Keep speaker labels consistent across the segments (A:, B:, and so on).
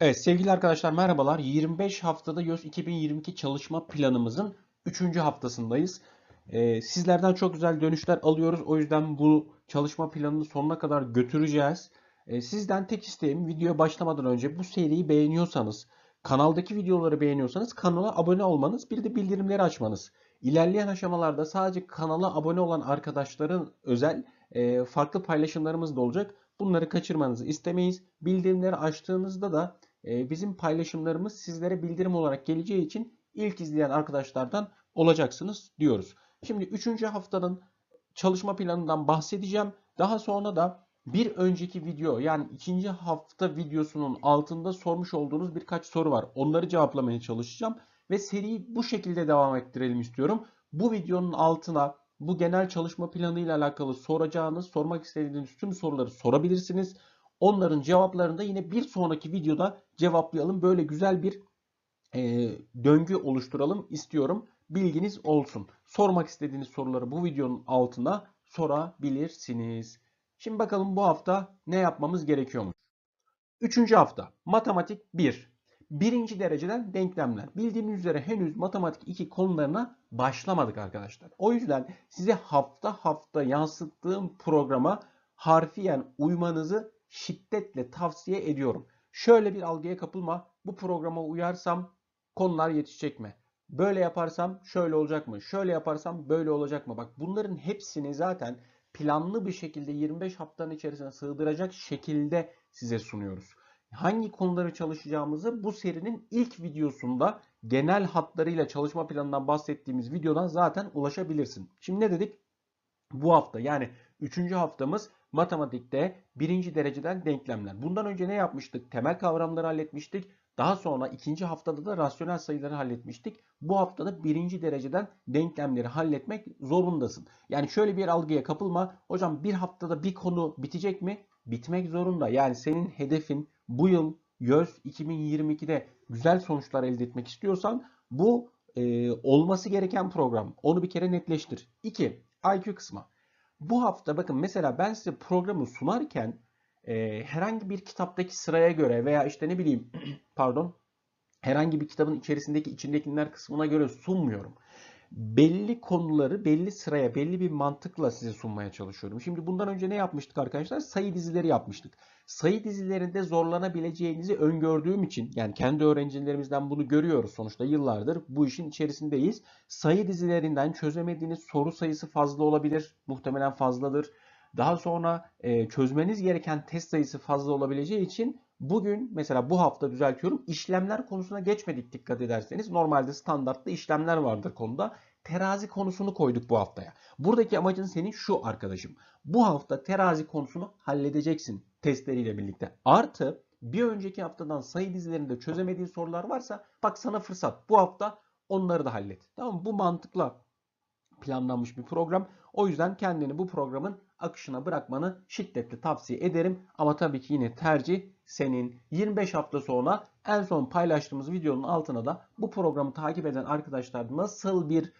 A: Evet sevgili arkadaşlar merhabalar. 25 haftada YÖS 2022 çalışma planımızın 3. haftasındayız. Ee, sizlerden çok güzel dönüşler alıyoruz. O yüzden bu çalışma planını sonuna kadar götüreceğiz. Ee, sizden tek isteğim videoya başlamadan önce bu seriyi beğeniyorsanız, kanaldaki videoları beğeniyorsanız kanala abone olmanız, bir de bildirimleri açmanız. İlerleyen aşamalarda sadece kanala abone olan arkadaşların özel e, farklı paylaşımlarımız da olacak. Bunları kaçırmanızı istemeyiz. Bildirimleri açtığınızda da bizim paylaşımlarımız sizlere bildirim olarak geleceği için ilk izleyen arkadaşlardan olacaksınız diyoruz. Şimdi 3. haftanın çalışma planından bahsedeceğim. Daha sonra da bir önceki video yani ikinci hafta videosunun altında sormuş olduğunuz birkaç soru var. Onları cevaplamaya çalışacağım ve seriyi bu şekilde devam ettirelim istiyorum. Bu videonun altına bu genel çalışma planı ile alakalı soracağınız, sormak istediğiniz tüm soruları sorabilirsiniz. Onların cevaplarını da yine bir sonraki videoda cevaplayalım. Böyle güzel bir e, döngü oluşturalım istiyorum. Bilginiz olsun. Sormak istediğiniz soruları bu videonun altına sorabilirsiniz. Şimdi bakalım bu hafta ne yapmamız gerekiyormuş. Üçüncü hafta matematik 1. Birinci dereceden denklemler. Bildiğiniz üzere henüz matematik 2 konularına başlamadık arkadaşlar. O yüzden size hafta hafta yansıttığım programa harfiyen uymanızı şiddetle tavsiye ediyorum. Şöyle bir algıya kapılma. Bu programa uyarsam konular yetişecek mi? Böyle yaparsam şöyle olacak mı? Şöyle yaparsam böyle olacak mı? Bak bunların hepsini zaten planlı bir şekilde 25 haftanın içerisine sığdıracak şekilde size sunuyoruz. Hangi konuları çalışacağımızı bu serinin ilk videosunda genel hatlarıyla çalışma planından bahsettiğimiz videodan zaten ulaşabilirsin. Şimdi ne dedik? Bu hafta yani 3. haftamız matematikte birinci dereceden denklemler. Bundan önce ne yapmıştık? Temel kavramları halletmiştik. Daha sonra ikinci haftada da rasyonel sayıları halletmiştik. Bu haftada birinci dereceden denklemleri halletmek zorundasın. Yani şöyle bir algıya kapılma. Hocam bir haftada bir konu bitecek mi? Bitmek zorunda. Yani senin hedefin bu yıl YÖS 2022'de güzel sonuçlar elde etmek istiyorsan bu e, olması gereken program. Onu bir kere netleştir. 2. IQ kısmı. Bu hafta bakın mesela ben size programı sunarken e, herhangi bir kitaptaki sıraya göre veya işte ne bileyim pardon herhangi bir kitabın içerisindeki içindekiler kısmına göre sunmuyorum. Belli konuları belli sıraya, belli bir mantıkla size sunmaya çalışıyorum. Şimdi bundan önce ne yapmıştık arkadaşlar? Sayı dizileri yapmıştık. Sayı dizilerinde zorlanabileceğinizi öngördüğüm için yani kendi öğrencilerimizden bunu görüyoruz sonuçta yıllardır bu işin içerisindeyiz. Sayı dizilerinden çözemediğiniz soru sayısı fazla olabilir. Muhtemelen fazladır. Daha sonra e, çözmeniz gereken test sayısı fazla olabileceği için bugün mesela bu hafta düzeltiyorum işlemler konusuna geçmedik dikkat ederseniz. Normalde standartta işlemler vardır konuda. Terazi konusunu koyduk bu haftaya. Buradaki amacın senin şu arkadaşım. Bu hafta terazi konusunu halledeceksin testleriyle birlikte. Artı bir önceki haftadan sayı dizilerinde çözemediğin sorular varsa bak sana fırsat. Bu hafta onları da hallet. Tamam mı? Bu mantıkla planlanmış bir program. O yüzden kendini bu programın akışına bırakmanı şiddetle tavsiye ederim. Ama tabii ki yine tercih senin. 25 hafta sonra en son paylaştığımız videonun altına da bu programı takip eden arkadaşlar nasıl bir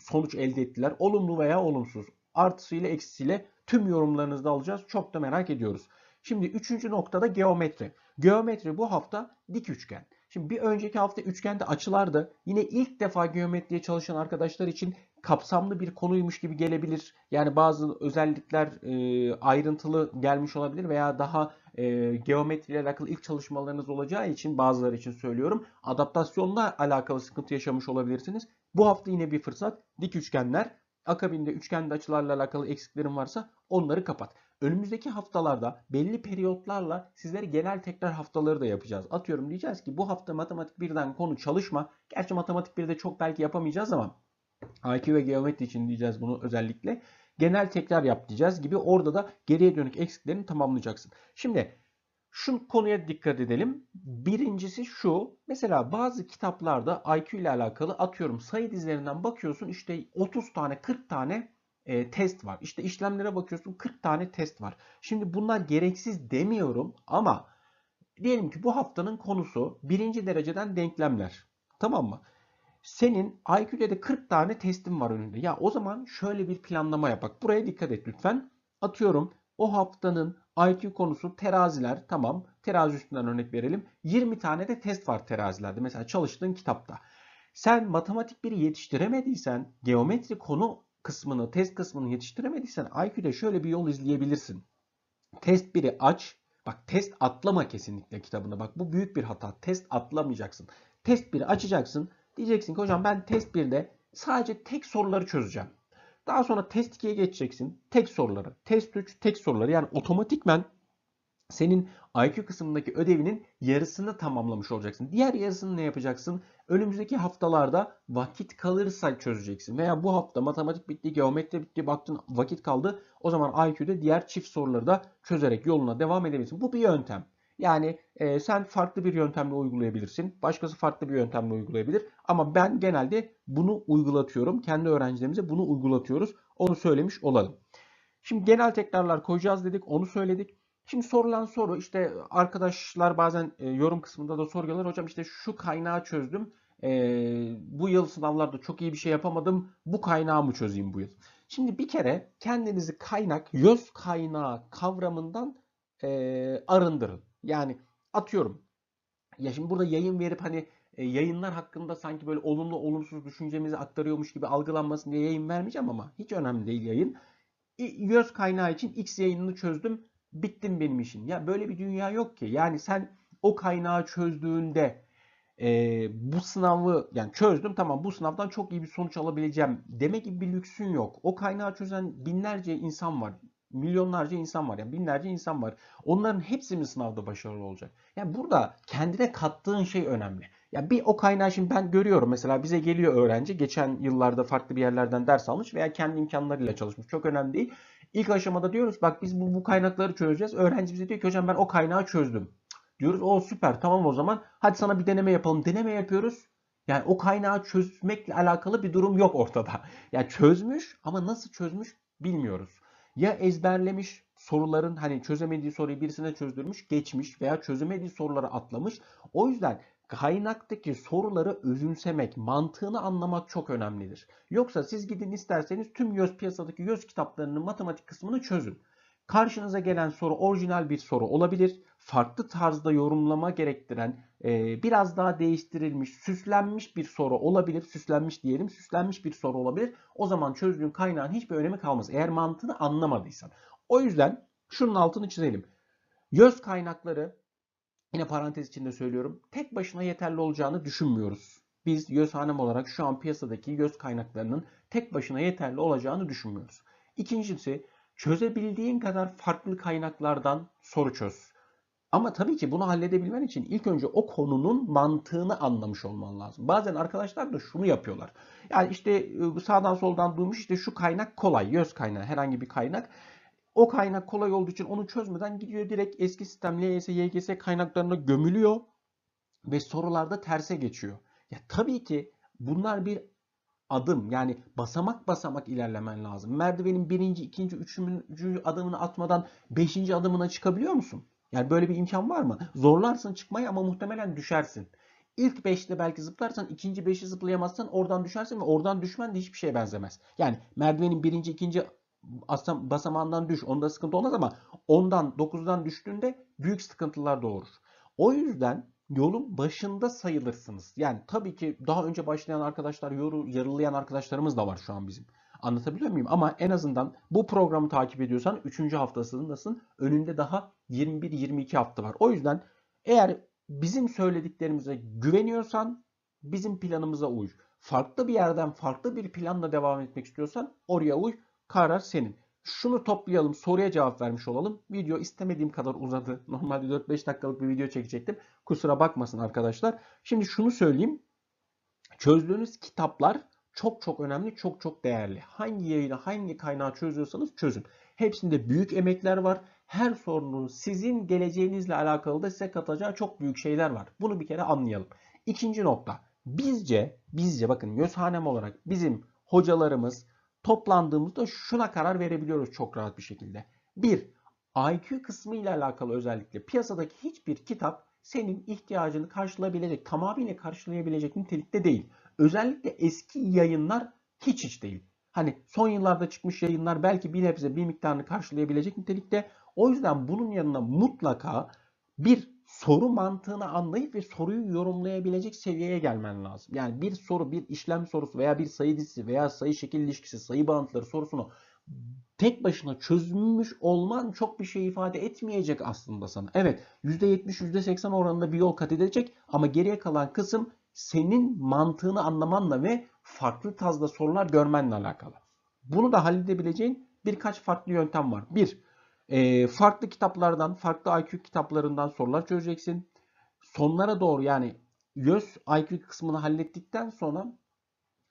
A: sonuç elde ettiler? Olumlu veya olumsuz. Artısıyla eksisiyle tüm yorumlarınızı da alacağız. Çok da merak ediyoruz. Şimdi üçüncü noktada geometri. Geometri bu hafta dik üçgen. Şimdi bir önceki hafta üçgende açılardı. Yine ilk defa geometriye çalışan arkadaşlar için kapsamlı bir konuymuş gibi gelebilir. Yani bazı özellikler e, ayrıntılı gelmiş olabilir veya daha e, geometri ile alakalı ilk çalışmalarınız olacağı için bazıları için söylüyorum. Adaptasyonla alakalı sıkıntı yaşamış olabilirsiniz. Bu hafta yine bir fırsat. Dik üçgenler. Akabinde üçgende açılarla alakalı eksiklerin varsa onları kapat. Önümüzdeki haftalarda belli periyotlarla sizlere genel tekrar haftaları da yapacağız. Atıyorum diyeceğiz ki bu hafta matematik 1'den konu çalışma. Gerçi matematik 1'de çok belki yapamayacağız ama IQ ve geometri için diyeceğiz bunu özellikle. Genel tekrar yap diyeceğiz gibi orada da geriye dönük eksiklerini tamamlayacaksın. Şimdi şu konuya dikkat edelim. Birincisi şu. Mesela bazı kitaplarda IQ ile alakalı atıyorum sayı dizilerinden bakıyorsun işte 30 tane 40 tane e, test var. İşte işlemlere bakıyorsun 40 tane test var. Şimdi bunlar gereksiz demiyorum ama diyelim ki bu haftanın konusu birinci dereceden denklemler. Tamam mı? Senin IQ'de de 40 tane testin var önünde. Ya o zaman şöyle bir planlama yap. Bak buraya dikkat et lütfen. Atıyorum o haftanın IQ konusu teraziler tamam. Terazi üstünden örnek verelim. 20 tane de test var terazilerde. Mesela çalıştığın kitapta. Sen matematik biri yetiştiremediysen, geometri konu kısmını, test kısmını yetiştiremediysen IQ'de şöyle bir yol izleyebilirsin. Test 1'i aç. Bak test atlama kesinlikle kitabında. Bak bu büyük bir hata. Test atlamayacaksın. Test 1'i açacaksın. Diyeceksin ki hocam ben test 1'de sadece tek soruları çözeceğim. Daha sonra test 2'ye geçeceksin. Tek soruları. Test 3 tek soruları. Yani otomatikmen senin IQ kısmındaki ödevinin yarısını tamamlamış olacaksın. Diğer yarısını ne yapacaksın? Önümüzdeki haftalarda vakit kalırsa çözeceksin. Veya bu hafta matematik bitti, geometri bitti, baktın vakit kaldı. O zaman IQ'de diğer çift soruları da çözerek yoluna devam edebilirsin. Bu bir yöntem. Yani e, sen farklı bir yöntemle uygulayabilirsin. Başkası farklı bir yöntemle uygulayabilir. Ama ben genelde bunu uygulatıyorum. Kendi öğrencilerimize bunu uygulatıyoruz. Onu söylemiş olalım. Şimdi genel tekrarlar koyacağız dedik. Onu söyledik. Şimdi sorulan soru işte arkadaşlar bazen e, yorum kısmında da soruyorlar. Hocam işte şu kaynağı çözdüm. E, bu yıl sınavlarda çok iyi bir şey yapamadım. Bu kaynağı mı çözeyim bu yıl? Şimdi bir kere kendinizi kaynak, YÖS kaynağı kavramından e, arındırın. Yani atıyorum. Ya şimdi burada yayın verip hani e, yayınlar hakkında sanki böyle olumlu olumsuz düşüncemizi aktarıyormuş gibi algılanmasın diye yayın vermeyeceğim ama hiç önemli değil yayın. YÖS kaynağı için X yayınını çözdüm. Bittim benim işim. Ya böyle bir dünya yok ki. Yani sen o kaynağı çözdüğünde e, bu sınavı yani çözdüm tamam bu sınavdan çok iyi bir sonuç alabileceğim demek gibi bir lüksün yok. O kaynağı çözen binlerce insan var. Milyonlarca insan var. Yani binlerce insan var. Onların hepsi mi sınavda başarılı olacak? Yani burada kendine kattığın şey önemli. Ya bir o kaynağı şimdi ben görüyorum mesela bize geliyor öğrenci geçen yıllarda farklı bir yerlerden ders almış veya kendi imkanlarıyla çalışmış. Çok önemli değil. İlk aşamada diyoruz bak biz bu, bu kaynakları çözeceğiz. Öğrenci bize diyor ki hocam ben o kaynağı çözdüm. Diyoruz o süper tamam o zaman hadi sana bir deneme yapalım. Deneme yapıyoruz. Yani o kaynağı çözmekle alakalı bir durum yok ortada. Yani çözmüş ama nasıl çözmüş bilmiyoruz. Ya ezberlemiş soruların hani çözemediği soruyu birisine çözdürmüş, geçmiş veya çözemediği soruları atlamış. O yüzden kaynaktaki soruları özümsemek, mantığını anlamak çok önemlidir. Yoksa siz gidin isterseniz tüm YÖS piyasadaki YÖS kitaplarının matematik kısmını çözün. Karşınıza gelen soru orijinal bir soru olabilir. Farklı tarzda yorumlama gerektiren, e, biraz daha değiştirilmiş, süslenmiş bir soru olabilir. Süslenmiş diyelim, süslenmiş bir soru olabilir. O zaman çözdüğün kaynağın hiçbir önemi kalmaz. Eğer mantığını anlamadıysan. O yüzden şunun altını çizelim. YÖS kaynakları Yine parantez içinde söylüyorum. Tek başına yeterli olacağını düşünmüyoruz. Biz YÖS Hanem olarak şu an piyasadaki YÖS kaynaklarının tek başına yeterli olacağını düşünmüyoruz. İkincisi çözebildiğin kadar farklı kaynaklardan soru çöz. Ama tabii ki bunu halledebilmen için ilk önce o konunun mantığını anlamış olman lazım. Bazen arkadaşlar da şunu yapıyorlar. Yani işte sağdan soldan duymuş işte şu kaynak kolay. YÖS kaynağı herhangi bir kaynak. O kaynak kolay olduğu için onu çözmeden gidiyor direkt eski sistem LYS, YGS kaynaklarına gömülüyor ve sorularda terse geçiyor. Ya tabii ki bunlar bir adım yani basamak basamak ilerlemen lazım. Merdivenin birinci, ikinci, üçüncü adımını atmadan beşinci adımına çıkabiliyor musun? Yani böyle bir imkan var mı? Zorlarsın çıkmayı ama muhtemelen düşersin. İlk 5'te belki zıplarsan ikinci 5'i zıplayamazsan oradan düşersin ve oradan düşmen de hiçbir şeye benzemez. Yani merdivenin birinci, ikinci basamağından düş. Onda sıkıntı olmaz ama ondan 9'dan düştüğünde büyük sıkıntılar doğurur. O yüzden yolun başında sayılırsınız. Yani tabii ki daha önce başlayan arkadaşlar, yolu yarılayan arkadaşlarımız da var şu an bizim. Anlatabiliyor muyum? Ama en azından bu programı takip ediyorsan 3. haftasındasın. Önünde daha 21-22 hafta var. O yüzden eğer bizim söylediklerimize güveniyorsan bizim planımıza uy. Farklı bir yerden farklı bir planla devam etmek istiyorsan oraya uy. Karar senin. Şunu toplayalım, soruya cevap vermiş olalım. Video istemediğim kadar uzadı. Normalde 4-5 dakikalık bir video çekecektim. Kusura bakmasın arkadaşlar. Şimdi şunu söyleyeyim. Çözdüğünüz kitaplar çok çok önemli, çok çok değerli. Hangi yayını, hangi kaynağı çözüyorsanız çözün. Hepsinde büyük emekler var. Her sorunun sizin geleceğinizle alakalı da size katacağı çok büyük şeyler var. Bunu bir kere anlayalım. İkinci nokta. Bizce, bizce bakın Yözhanem olarak bizim hocalarımız, toplandığımızda şuna karar verebiliyoruz çok rahat bir şekilde. Bir, IQ kısmı ile alakalı özellikle piyasadaki hiçbir kitap senin ihtiyacını karşılayabilecek, tamamıyla karşılayabilecek nitelikte değil. Özellikle eski yayınlar hiç hiç değil. Hani son yıllarda çıkmış yayınlar belki bir nebze bir miktarını karşılayabilecek nitelikte. O yüzden bunun yanına mutlaka bir soru mantığını anlayıp ve soruyu yorumlayabilecek seviyeye gelmen lazım. Yani bir soru, bir işlem sorusu veya bir sayı dizisi veya sayı şekil ilişkisi, sayı bağıntıları sorusunu tek başına çözmüş olman çok bir şey ifade etmeyecek aslında sana. Evet %70, %80 oranında bir yol kat edecek ama geriye kalan kısım senin mantığını anlamanla ve farklı tarzda sorular görmenle alakalı. Bunu da halledebileceğin birkaç farklı yöntem var. Bir, e, farklı kitaplardan, farklı IQ kitaplarından sorular çözeceksin. Sonlara doğru yani YÖS IQ kısmını hallettikten sonra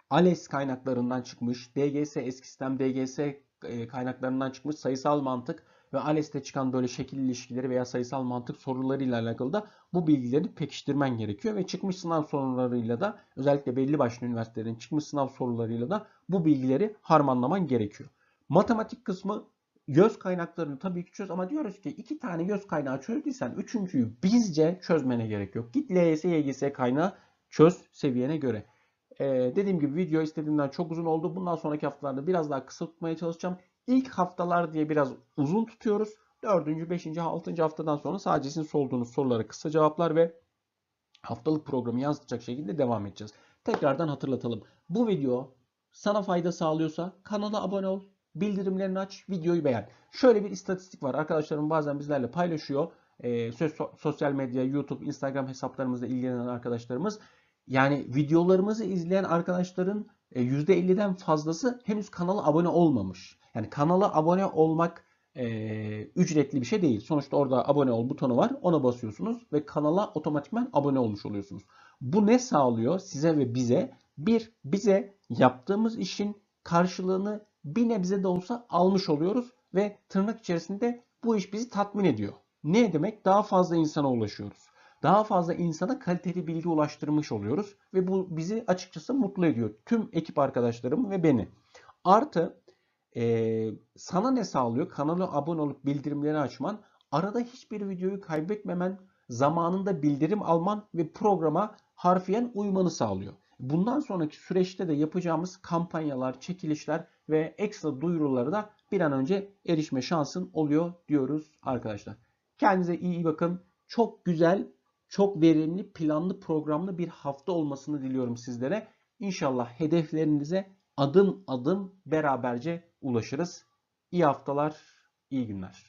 A: ALES kaynaklarından çıkmış, DGS eski sistem DGS e, kaynaklarından çıkmış sayısal mantık ve ALES'te çıkan böyle şekil ilişkileri veya sayısal mantık sorularıyla alakalı da bu bilgileri pekiştirmen gerekiyor ve çıkmış sınav sorularıyla da özellikle belli başlı üniversitelerin çıkmış sınav sorularıyla da bu bilgileri harmanlaman gerekiyor. Matematik kısmı göz kaynaklarını tabii ki çöz ama diyoruz ki iki tane göz kaynağı çözdüysen üçüncüyü bizce çözmene gerek yok. Git LYS, YGS kaynağı çöz seviyene göre. Ee, dediğim gibi video istediğimden çok uzun oldu. Bundan sonraki haftalarda biraz daha kısa tutmaya çalışacağım. İlk haftalar diye biraz uzun tutuyoruz. 4. 5. 6. haftadan sonra sadece sizin sorduğunuz sorulara kısa cevaplar ve haftalık programı yansıtacak şekilde devam edeceğiz. Tekrardan hatırlatalım. Bu video sana fayda sağlıyorsa kanala abone ol, bildirimlerini aç, videoyu beğen. Şöyle bir istatistik var. Arkadaşlarım bazen bizlerle paylaşıyor. Ee, sosyal medya, YouTube, Instagram hesaplarımızda ilgilenen arkadaşlarımız. Yani videolarımızı izleyen arkadaşların %50'den fazlası henüz kanala abone olmamış. Yani kanala abone olmak e, ücretli bir şey değil. Sonuçta orada abone ol butonu var. Ona basıyorsunuz ve kanala otomatikman abone olmuş oluyorsunuz. Bu ne sağlıyor size ve bize? Bir, bize yaptığımız işin karşılığını bir nebze de olsa almış oluyoruz ve tırnak içerisinde bu iş bizi tatmin ediyor. Ne demek? Daha fazla insana ulaşıyoruz. Daha fazla insana kaliteli bilgi ulaştırmış oluyoruz ve bu bizi açıkçası mutlu ediyor. Tüm ekip arkadaşlarım ve beni. Artı e, sana ne sağlıyor? Kanala abone olup bildirimleri açman, arada hiçbir videoyu kaybetmemen, zamanında bildirim alman ve programa harfiyen uymanı sağlıyor. Bundan sonraki süreçte de yapacağımız kampanyalar, çekilişler ve ekstra duyuruları da bir an önce erişme şansın oluyor diyoruz arkadaşlar. Kendinize iyi bakın. Çok güzel, çok verimli, planlı, programlı bir hafta olmasını diliyorum sizlere. İnşallah hedeflerinize adım adım beraberce ulaşırız. İyi haftalar, iyi günler.